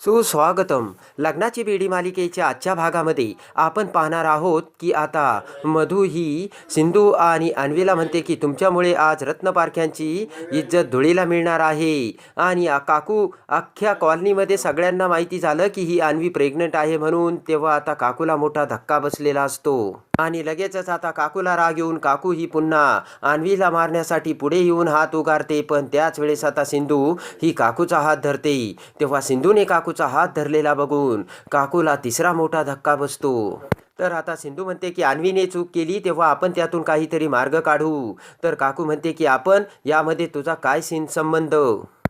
सुस्वागतम. लग्नाची बेडी मालिकेच्या आजच्या भागामध्ये आपण पाहणार आहोत की आता मधू ही सिंधू आणि अन्वीला म्हणते की तुमच्यामुळे आज रत्नपारख्यांची इज्जत धुळीला मिळणार आहे. आणि काकू अख्ख्या कॉलनीमध्ये सगळ्यांना माहिती झालं की ही अन्वी प्रेग्नंट आहे म्हणून तेव्हा आता काकूला मोठा धक्का बसलेला असतो. आणि लगेचच आता काकूला राग येऊन काकू ही पुन्हा आणवीला मारण्यासाठी पुढे येऊन हात उगारते पण त्याच वेळेस आता सिंधू ही काकूचा हात धरते. तेव्हा सिंधूने काकूचा हात धरलेला बघून काकूला तिसरा मोठा धक्का बसतो. तर आता सिंधू म्हणते की अन्वीने चूक केली तेव्हा आपण त्यातून काहीतरी मार्ग काढू. तर काकू म्हणते की आपण यामध्ये तुझा काय सिन संबंध?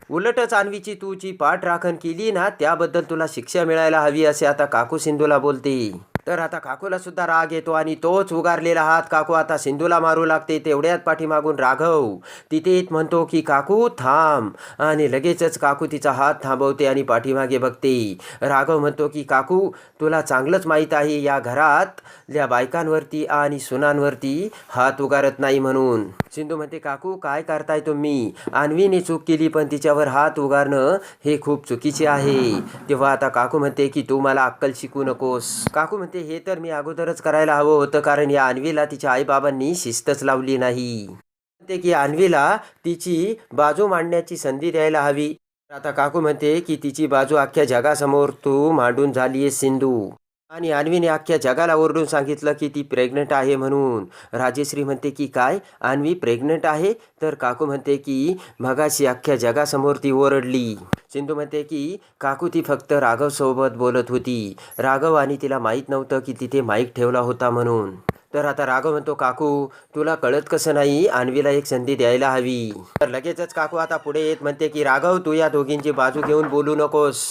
उलटच अन्वीची तू जी पाठ राखण केली ना त्याबद्दल तुला शिक्षा मिळायला हवी असे आता काकू सिंधूला बोलते. तर आता काकूला सुद्धा राग येतो आणि तोच उगारलेला हात काकू आता सिंधूला मारू लागते तेवढ्यात पाठीमागून राघव. तिथे येत म्हणतो की काकू थांब. आणि लगेचच काकू तिचा हात थांबवते आणि पाठीमागे बघते. राघव म्हणतो की काकू तुला चांगलंच माहीत आहे या घरात या बायकांवरती आणि सुनांवरती हात उगारत नाही म्हणून. सिंधू म्हणते काकू काय करताय तुम्ही? अन्वीने चूक केली पण तिच्यावर हात उगारणं हे खूप चुकीचे आहे. तेव्हा आता काकू म्हणते की तू मला अक्कल शिकू नकोस. काकू म्हणते हे तर मी अगोदरच करायला हवं होतं कारण या अन्वीला तिच्या आईबाबांनी शिस्तच लावली नाही. म्हणते की अन्वीला तिची बाजू मांडण्याची संधी द्यायला हवी. आता काकू म्हणते की तिची बाजू अख्ख्या जगासमोर तू मांडून झाली आहे सिंधू. आणि अन्वीने अख्ख्या जगाला ओरडून सांगितलं की ती प्रेग्नंट आहे म्हणून. राजेश्री म्हणते की काय? अन्वी प्रेग्नंट आहे? तर काकू म्हणते की मगाशी अख्ख्या जगासमोर ती ओरडली. सिंधू म्हणते की काकू ती फक्त राघवसोबत बोलत होती. राघव आणि तिला माहीत नव्हतं की तिथे माईक ठेवला होता म्हणून. तर आता राघव म्हणतो काकू तुला कळत कसं नाही? आणवीला एक संधी द्यायला हवी. तर लगेचच काकू आता पुढे येत म्हणते की राघव तू या दोघींची बाजू घेऊन बोलू नकोस.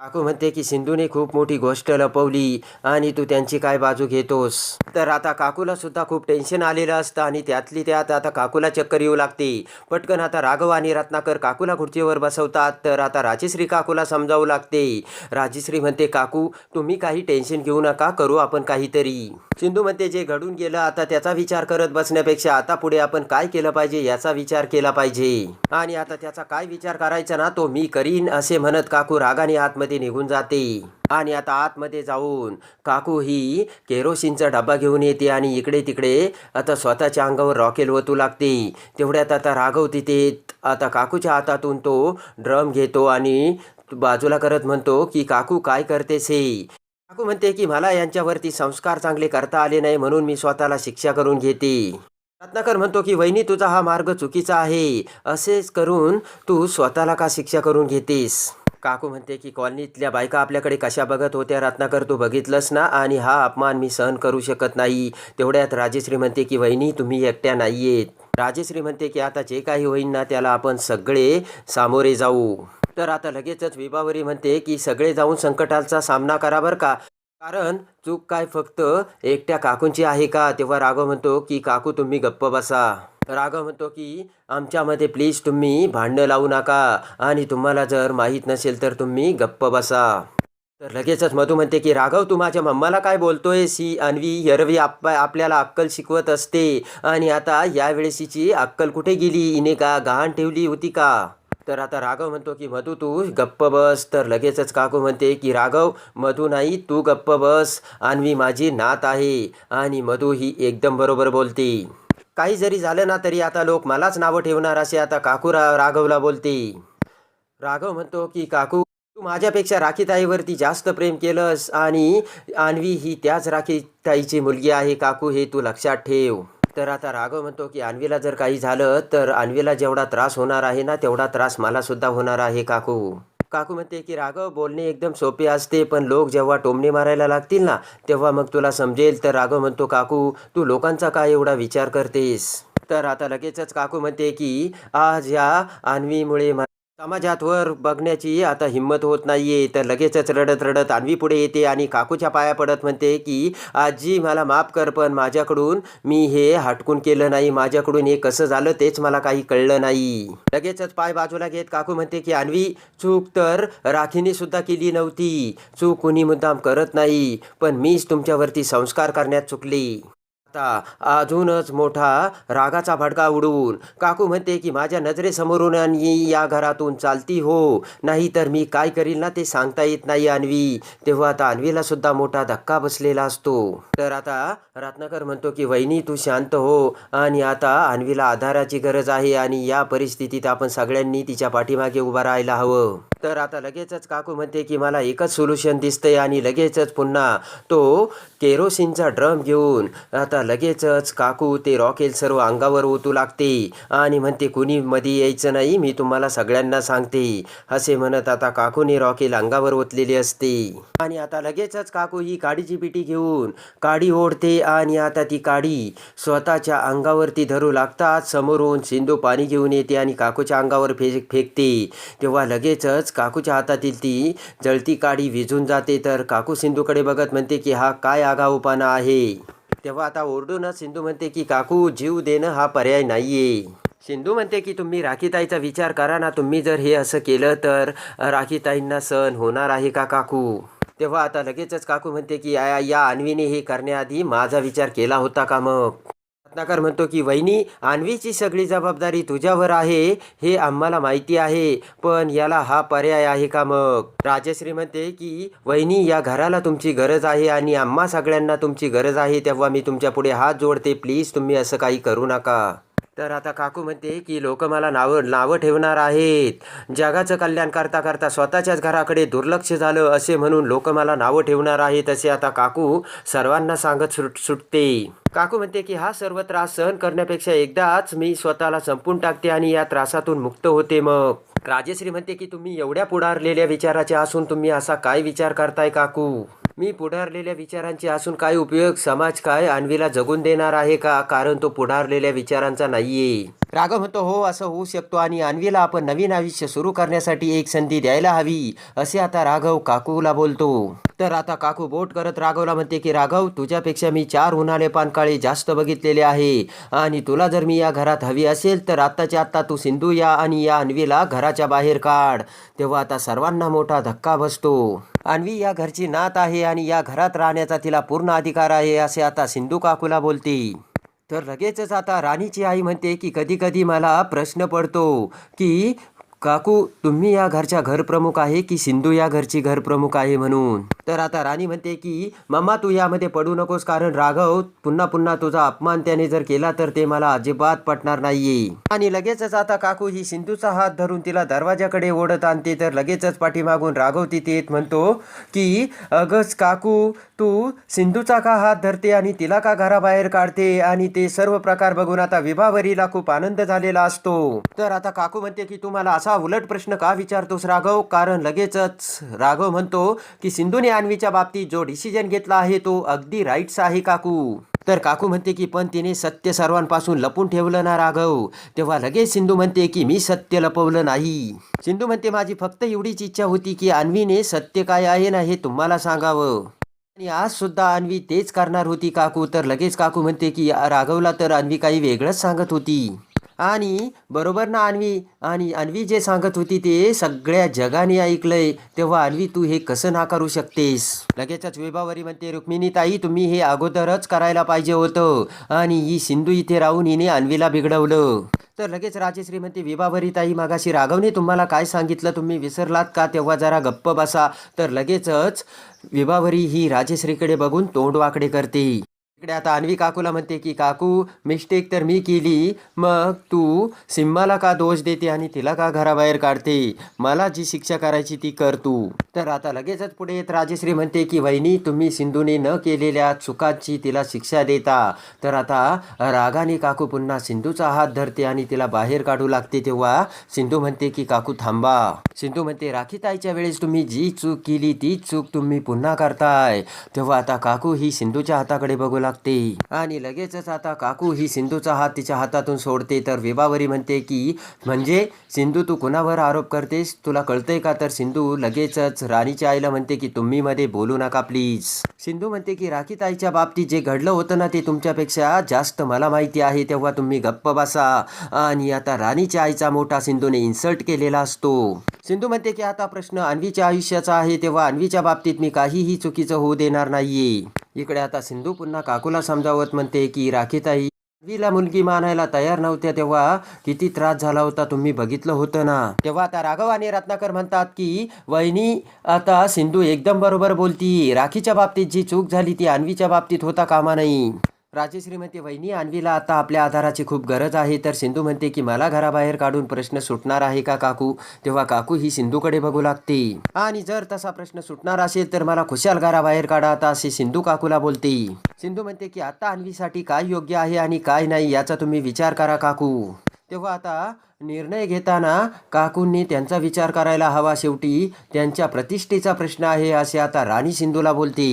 काकू म्हणते की सिंधूने खूप मोठी गोष्ट लपवली आणि तू त्यांची काय बाजू घेतोस? तर आता काकूला सुद्धा खूप टेन्शन आलेलं असतं आणि त्यातली त्यात आता काकूला चक्कर येऊ लागते. पटकन आता राघव आणि रत्नाकर काकूला खुर्चीवर बसवतात. तर आता राजेश्री काकूला समजावू लागते. राजेश्री म्हणते काकू तुम्ही काही टेन्शन घेऊ नका करू आपण काहीतरी. सिंधू म्हणते जे घडून गेलं आता त्याचा विचार करत बसण्यापेक्षा आता पुढे आपण काय केलं पाहिजे याचा विचार केला पाहिजे. आणि आता त्याचा काय विचार करायचा ना तो मी करीन असे म्हणत काकू रागाने आतमध्ये निघून जाते. आणि आता आतमध्ये जाऊन काकू ही केरोसिनचा डबा घेऊन येते आणि इकडे तिकडे आता स्वतःच्या अंगावर रॉकेल ओतू लागते. तेवढ्यात आता राघव तिथे आता काकूच्या हातातून तो ड्रम घेतो आणि बाजूला करत म्हणतो की काकू काय करतेस हे? काकू म्हणते की मला यांच्यावरती संस्कार चांगले करता आले नाही म्हणून मी स्वतःला शिक्षा करून घेते. रत्नाकर म्हणतो की वहिनी तुझा हा मार्ग चुकीचा आहे. असेच करून तू स्वतःला का शिक्षा करून घेतेस? काकू म्हणते की कॉलनीतल्या बायका आपल्याकडे कशा बघत होत्या रत्नाकर तू बघितलंस ना? आणि हा अपमान मी सहन करू शकत नाही. तेवढ्यात राजेश्री म्हणते की वहिनी तुम्ही एकट्या नाही आहेत राजेश्री म्हणते की आता जे काही होईन ना त्याला आपण सगळे सामोरे जाऊ. तर आता लगेचच विभावरी म्हणते की सगळे जाऊन संकटाचा सामना करा बरं का. कारण चूक काय फक्त एकट्या काकूंची आहे का? तेव्हा राघव म्हणतो की काकू तुम्ही गप्प बसा. राघव म्हणतो की आमच्यामध्ये प्लीज तुम्ही भांडणं लावू नका आणि तुम्हाला जर माहीत नसेल तर तुम्ही गप्प बसा. तर लगेचच मधू म्हणते की राघव तू माझ्या मम्माला काय बोलतोय? सी अन्वी यरवी आप्पा आपल्याला अक्कल शिकवत असते आणि आता यावेळेस हिची अक्कल कुठे गेली? हिने का गहाण ठेवली होती का? तर आता राघव म्हणतो की मधू तू गप्प बस. तर लगेचच काकू म्हणते की राघव मधू नाही तू गप्प बस. अन्वी माझी नात आहे. आणि मधू ही एकदम बरोबर बोलते. काही जरी झालं ना तरी आता लोक मलाच नावं ठेवणार असे आता काकू रा राघवला बोलते. राघव म्हणतो की काकू तू माझ्यापेक्षा राखीताईवरती जास्त प्रेम केलंस आणि आणवी ही त्याच राखीताईची मुलगी आहे. काकू हे तू लक्षात ठेव. तर आता राघव म्हणतो की आणवीला जर काही झालं तर आणवीला जेवढा त्रास होणार आहे ना तेवढा त्रास मला सुद्धा होणार आहे काकू. काकू म्हणते की राघव बोलणे एकदम सोपे असते पण लोक जेव्हा टोमणे मारायला लागतील ना तेव्हा मग तुला समजेल. तर राघव म्हणतो काकू तू लोकांचा काय एवढा विचार करतेस? तर आता लगेचच काकू म्हणते की आज या अन्वीमुळे समाजातवर बघण्याची आता हिंमत होत नाही आहे तर लगेचच रडत रडत आणवी पुढे येते आणि काकूच्या पाया पडत म्हणते की आजी मला माफ कर पण माझ्याकडून मी हे हटकून केलं नाही. माझ्याकडून हे कसं झालं तेच मला काही कळलं नाही. लगेचच पाय बाजूला घेत काकू म्हणते की आणवी चूक तर राखीने सुद्धा केली नव्हती. चूक कुणी मुद्दाम करत नाही. पण मीच तुमच्यावरती संस्कार करण्यात चुकली. आता अजूनच मोठा रागाचा भडका उडवून काकू म्हणते की माझ्या नजरेसमोरून आणि या घरातून चालती हो. नाही तर मी काय करील ना ते सांगता येत नाही अन्वी. तेव्हा आता अन्वीला सुद्धा मोठा धक्का बसलेला असतो. तर आता रत्नाकर म्हणतो की वहिनी तू शांत हो आणि आता अन्वीला आधाराची गरज आहे आणि या परिस्थितीत आपण सगळ्यांनी तिच्या पाठीमागे उभं राहायला हवं. तर आता लगेचच काकू म्हणते की मला एकच सोल्युशन दिसतंय आणि लगेचच पुन्हा तो केरोसिनचा ड्रम घेऊन आता लगेचच काकू ते रॉकेल सर्व अंगावर ओतू लागते आणि म्हणते कुणी मध्ये यायचं नाही मी तुम्हाला सगळ्यांना सांगते असे म्हणत आता काकूने रॉकेल अंगावर ओतलेले असते. आणि आता लगेचच काकू ही काडीची पिटी घेऊन काडी ओढते आणि आता ती काडी स्वतःच्या अंगावरती धरू लागतात. समोरून सिंधू पाणी घेऊन येते आणि काकूच्या अंगावर फेक फेकते. तेव्हा लगेचच काकूच्या हातातील ती जळती काडी विझून जाते. तर काकू सिंधूकडे बघत म्हणते की हा काय आगाऊपणा आहे? तेव्हा आता ओरडूनच सिंधू म्हणते की काकू जीव देणं हा पर्याय नाहीये. सिंधू म्हणते की तुम्ही राखीताईचा विचार करा ना. तुम्ही जर हे असं केलं तर राखीताईंना सण होणार आहे का काकू? तेव्हा आता लगेचच काकू म्हणते की या या अन्वीने हे करण्याआधी माझा विचार केला होता का मग? रत्नाकर म्हणतो की वहिनी आणवीची सगळी जबाबदारी तुझ्यावर आहे हे आम्हाला माहिती आहे पण याला हा पर्याय आहे का मग? राजश्री म्हणते की वहिनी या घराला तुमची गरज आहे आणि आम्हा सगळ्यांना तुमची गरज आहे तेव्हा मी तुमच्यापुढे हात जोडते प्लीज तुम्ही असं काही करू नका. तर आता काकू म्हणते की लोक मला नावं नावं ठेवणार आहेत. जगाचं कल्याण करता करता स्वतःच्याच घराकडे दुर्लक्ष झालं असे म्हणून लोक मला नावं ठेवणार आहेत असे आता काकू सर्वांना सांगत सुट सुटते. काकू म्हणते की हा सर्व त्रास सहन करण्यापेक्षा एकदाच मी स्वतःला संपून टाकते आणि या त्रासातून मुक्त होते मग. राजेश्री म्हणते की तुम्ही एवढ्या पुढारलेल्या विचाराचे असून तुम्ही असा काय विचार करताय काकू? मी पुढारलेल्या विचारांचे असून काय उपयोग समाज काय अन्वीला जगून देणार आहे का? कारण तो पुढारलेल्या विचारांचा नाहीये. राघव म्हणतो हो असं होऊ शकतो आणि अन्वीला आपण नवीन आयुष्य सुरू करण्यासाठी एक संधी द्यायला हवी असे आता राघव काकूला बोलतो. तर आता काकू बोट करत राघवला म्हणते की राघव तुझ्यापेक्षा मी चार उन्हाळे पानकाळे जास्त बघितलेले आहे आणि तुला जर मी या घरात हवी असेल तर आत्ताच्या आत्ता तू सिंधू या आणि या अन्वीला घराच्या बाहेर काढ. तेव्हा आता सर्वांना मोठा धक्का बसतो. अन्वी या घरची नात आहे आणि या घरात राहण्याचा तिला पूर्ण अधिकार आहे असे आता सिंधू काकूला बोलते. तर लगेचच आता राणीची आई म्हणते की कधी कधी मला प्रश्न पडतो की काकू तुम्ही या घरच्या घरप्रमुख आहे की सिंधू या घरची घरप्रमुख आहे म्हणून? तर आता राणी म्हणते की मम्मा तू यामध्ये पडू नकोस कारण राघव पुन्हा पुन्हा तुझा अपमान त्याने जर केला तर ते मला अजिबात पटणार नाहीये. आणि लगेचच आता काकू ही सिंधूचा हात धरून तिला दरवाजाकडे ओढत आणते. तर लगेचच पाठीमागून राघव तिथे येत म्हणतो की अगच काकू तू सिंधूचा का हात धरते आणि तिला का घराबाहेर काढते? आणि ते सर्व प्रकार बघून आता विभावरीला खूप आनंद झालेला असतो. तर आता काकू म्हणते की तू मला असा उलट प्रश्न का विचारतोस राघव? कारण लगेचच राघव म्हणतो की सिंधूने अन्वीच्या बाबतीत जो डिसिजन घेतला आहे तो अगदी राईट्स आहे काकू. तर काकू म्हणते की पण तिने सत्य सर्वांपासून लपून ठेवलं ना राघव. तेव्हा लगेच सिंधू म्हणते की मी सत्य लपवलं नाही. सिंधू म्हणते माझी फक्त एवढीच इच्छा होती की अन्वीने सत्य काय आहे ना हे तुम्हाला सांगावं. आणि आज सुद्धा अन्वी तेच करणार होती काकू. तर लगेच काकू म्हणते की राघवला तर अन्वी काही वेगळंच सांगत होती. आणि बरोबर ना अन्वी? आणि अन्वी जे सांगत होती ते सगळ्या जगाने ऐकलंय. तेव्हा अन्वी तू हे कसं नाकारू शकतेस? लगेचच विभावरी म्हणते रुक्मिणी ताई तुम्ही हे अगोदरच करायला पाहिजे होतं. आणि ही सिंधू इथे राहून हिने अन्वीला बिघडवलं. तर लगेच राजेश्री म्हणते विभावरी ताई मागाशी राघवने तुम्हाला काय सांगितलं? तुम्ही विसरलात का? तेव्हा जरा गप्प बसा. तर लगेचच विभावरी ही राजेश्रीकडे बघून तोंड वाकडे करते. इकडे आता अन्वी काकूला म्हणते की काकू मिस्टेक तर मी केली. मग तू सिम्माला का दोष देते आणि तिला का घराबाहेर काढते? मला जी शिक्षा करायची ती कर तू. तर आता लगेचच पुढे येत राजेश्री म्हणते की वहिनी तुम्ही सिंधूने न केलेल्या चुकांची तिला शिक्षा देता. तर आता रागाने काकू पुन्हा सिंधूचा हात धरते आणि तिला बाहेर काढू लागते तेव्हा सिंधू म्हणते की काकू थांबा. सिंधू म्हणते राखीताईच्या वेळेस तुम्ही जी चूक केली ती चूक तुम्ही पुन्हा करताय. तेव्हा आता काकू ही सिंधूच्या हाताकडे बघू लागते. आणि लगेचच आता काकू ही सिंधूचा हात तिच्या हातातून सोडते. तर विभावरी म्हणते की म्हणजे सिंधू तू कुणावर आरोप करतेस? तुला कळतंय का? तर सिंधू लगेचच राणीच्या आईला म्हणते की तुम्ही मध्ये बोलू नका प्लीज. सिंधू म्हणते की राखीताईच्या बाबतीत जे घडलं होतं ना ते तुमच्यापेक्षा जास्त मला माहिती आहे. तेव्हा तुम्ही गप्प बसा. आणि आता राणीच्या आईचा मोठा सिंधूने इन्सल्ट केलेला असतो. सिंधू म्हणते की आता प्रश्न अन्वीच्या आयुष्याचा आहे. तेव्हा अन्वीच्या बाबतीत मी काहीही चुकीचं होऊ देणार नाहीये. इकडे आता सिंधू पुन्हा काकूला समजावत म्हणते की राखीताई अन्वीला मुलगी मानायला तयार नव्हत्या तेव्हा किती त्रास झाला होता तुम्ही बघितलं होतं ना? तेव्हा आता राघव आणि रत्नाकर म्हणतात की वहिनी आता सिंधू एकदम बरोबर बोलती. राखीच्या बाबतीत जी चूक झाली ती अन्वीच्या बाबतीत होता कामा नाही राजेश्री म्हणते वहिनी अन्वीला आता आपल्या आधाराची खूप गरज आहे. तर सिंधू म्हणते की मला घराबाहेर काढून प्रश्न सुटणार आहे का काकू? तेव्हा काकू ही सिंधूकडे बघू लागते. आणि जर तसा प्रश्न सुटणार असेल तर मला खुशाल घराबाहेर काढा आता असे सिंधू काकूला बोलते. सिंधू म्हणते की आता अन्वीसाठी काय योग्य आहे आणि काय नाही याचा तुम्ही विचार करा काकू. तेव्हा आता निर्णय घेताना काकूंनी त्यांचा विचार करायला हवा शेवटी. त्यांच्या प्रतिष्ठेचा प्रश्न आहे असे आता राणी सिंधूला बोलते.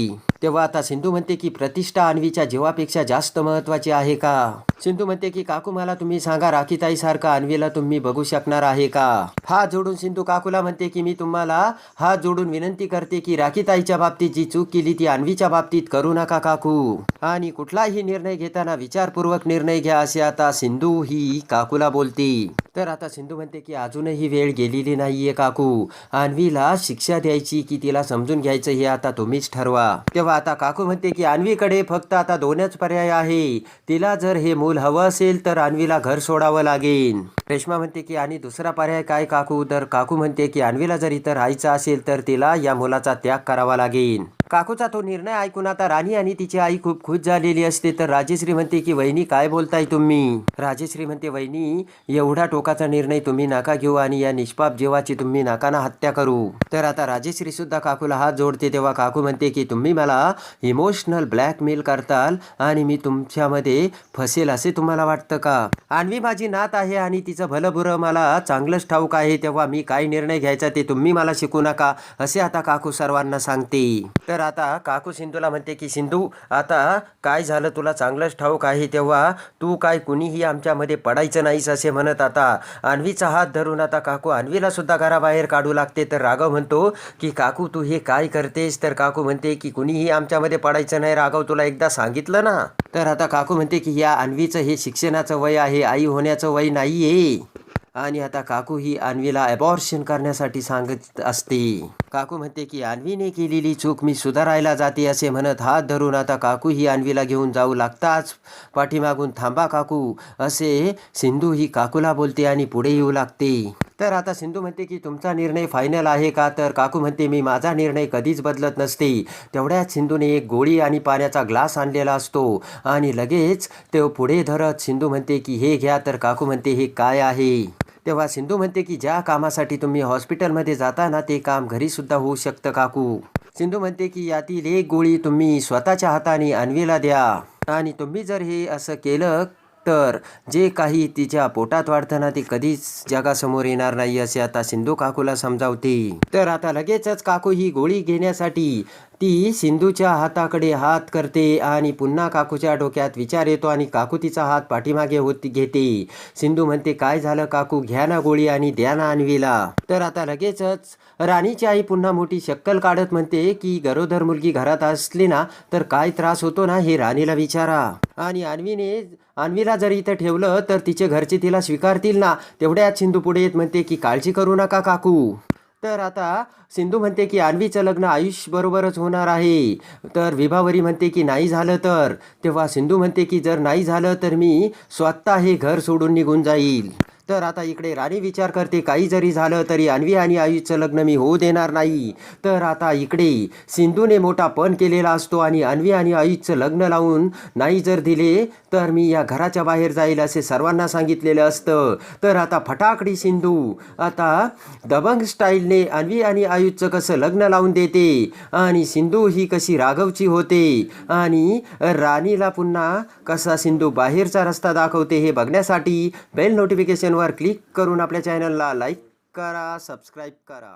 तेव्हा आता सिंधू म्हणते की प्रतिष्ठा अन्वीच्या जीवापेक्षा जास्त महत्वाची आहे का? सिंधू म्हणते की काकू मला तुम्ही सांगा राखीताई सारखा अन्वीला तुम्ही बघू शकणार आहे का? हात जोडून सिंधू काकूला म्हणते की मी तुम्हाला हात जोडून विनंती करते की राखीताईच्या बाबतीत जी चूक केली ती अन्वीच्या बाबतीत करू नका काकू. आणि कुठलाही निर्णय घेताना विचारपूर्वक निर्णय घ्या असे आता सिंधू ही काकूला बोलते. तर आता सिंधू म्हणते की अजूनही वेळ गेलेली नाहीये काकू. अन्वीला शिक्षा द्यायची की तिला समजून घ्यायचं हे आता तुम्हीच ठरवा. तेव्हा आता काकू म्हणते की अन्वीकडे फक्त आता दोनच पर्याय आहे. तिला जर हे मूल हवं असेल तर अन्वीला घर सोडावं लागेल. रेश्मा म्हणते की आणि दुसरा पर्याय काय काकू? तर काकू म्हणते की अन्वीला जर इथं राहायचं असेल तर तिला या मुलाचा त्याग करावा लागेल. काकूचा तो निर्णय ऐकून आता राणी आणि तिची आई खूप खुश झालेली असते. तर राजेश्री म्हणते की वहिनी काय बोलताय तुम्ही? राजेश्री म्हणते वहिनी एवढा टोकाचा निर्णय तुम्ही नाका घेऊ आणि या निष्पाप जीवाची तुम्ही नाकाना हत्या करू. तर आता राजेश्री सुद्धा काकूला हात जोडते तेव्हा काकू म्हणते की तुम्ही मला इमोशनल ब्लॅकमेल करताल आणि मी तुमच्यामध्ये फसेल असे तुम्हाला वाटतं का? आणवी माझी नात आहे आणि ती भलं बुरं मला चांगलंच ठाऊक आहे तेव्हा मी काय निर्णय घ्यायचा ते तुम्ही मला शिकू नका असे आता काकू सर्वांना सांगते. तर आता काकू सिंधूला म्हणते की सिंधू आता काय झालं? तुला चांगलंच ठाऊक आहे तेव्हा तू काय कुणीही आमच्यामध्ये पडायचं नाहीस असे म्हणत आता अन्वीचा हात धरून आता काकू अन्वीला सुद्धा घराबाहेर काढू लागते. तर राघव म्हणतो की काकू तू हे काय करतेस? तर काकू म्हणते की कुणीही आमच्यामध्ये पडायचं नाही राघव तुला एकदा सांगितलं ना? तर आता काकू म्हणते की या अन्वीचं हे शिक्षणाचं वय आहे आई होण्याचं वय नाही आहे आणि आता काकू ही अन्वीला ॲबॉर्शन करण्यासाठी सांगत असते. काकू म्हणते की अन्वीने केलेली चूक मी सुधारायला जाते असे म्हणत हात धरून आता काकू ही अन्वीला घेऊन जाऊ लागताच पाठीमागून थांबा काकू असे सिंधू ही काकूला बोलते आणि पुढे येऊ लागते. तर आता सिंधू म्हणते की तुमचा निर्णय फायनल आहे का? तर काकू म्हणते मी माझा निर्णय कधीच बदलत नसते. तेवढ्याच सिंधूने एक गोळी आणि पाण्याचा ग्लास आणलेला असतो आणि लगेच तो पुढे धरत सिंधू म्हणते की हे घ्या. तर काकू म्हणते हे काय आहे? तेव्हा सिंधू म्हणते की ज्या कामासाठी तुम्ही हॉस्पिटलमध्ये जाता ना ते काम घरीसुद्धा होऊ शकतं काकू. सिंधू म्हणते की यातील एक गोळी तुम्ही स्वतःच्या हाताने अन्वीला द्या. आणि तुम्ही जर हे असं केलं तर जे काही तिच्या पोटात वाढतं ना ते कधीच जगासमोर येणार नाही असे आता सिंधू काकूला समजावते. तर आता लगेचच काकू ही गोळी घेण्यासाठी ती सिंधूच्या हाताकडे हात करते आणि पुन्हा काकूच्या डोक्यात विचार येतो आणि काकू तिचा हात पाठीमागे होती घेते. सिंधू म्हणते काय झालं काकू? घ्या ना गोळी आणि द्या ना अन्वीला. तर आता लगेचच राणीची आई पुन्हा मोठी शक्कल काढत म्हणते की गरोदर मुलगी घरात असली ना तर काय त्रास होतो ना हे राणीला विचारा. आणि अन्वीने अन्वीला जर इथं ठेवलं तर तिचे घरचे तिला स्वीकारतील ना. तेवढ्यात सिंधू पुढे येत म्हणते की काळजी करू नका काकू. तर आता सिंधू म्हणते की अन्वीचं लग्न आयुषबरोबरच होणार आहे. तर विभावरी म्हणते की नाही झालं तर. तेव्हा सिंधू म्हणते की जर नाही झालं तर मी स्वतः हे घर सोडून निघून जाईल. तर आता इकडे राणी विचार करते काही जरी झालं तरी अन्वी आणि आयुषचं लग्न मी होऊ देणार नाही. तर आता इकडे सिंधूने मोठा पण केलेला असतो आणि अन्वी आणि आयुषचं लग्न लावून नाही जर दिले तर मी या घराच्या बाहेर जाईल असे सर्वांना सांगितलेलं असतं. तर आता फटाकडी सिंधू आता दबंग स्टाईलने अन्वी आणि आयुषचं कसं लग्न लावून देते आणि सिंधू ही कशी राघवची होते आणि राणीला पुन्हा कसा सिंधू बाहेरचा रस्ता दाखवते हे बघण्यासाठी बेल नोटिफिकेशन नोटिफिकेशनवर क्लिक करून आपल्या चॅनलला लाईक करा सबस्क्राईब करा.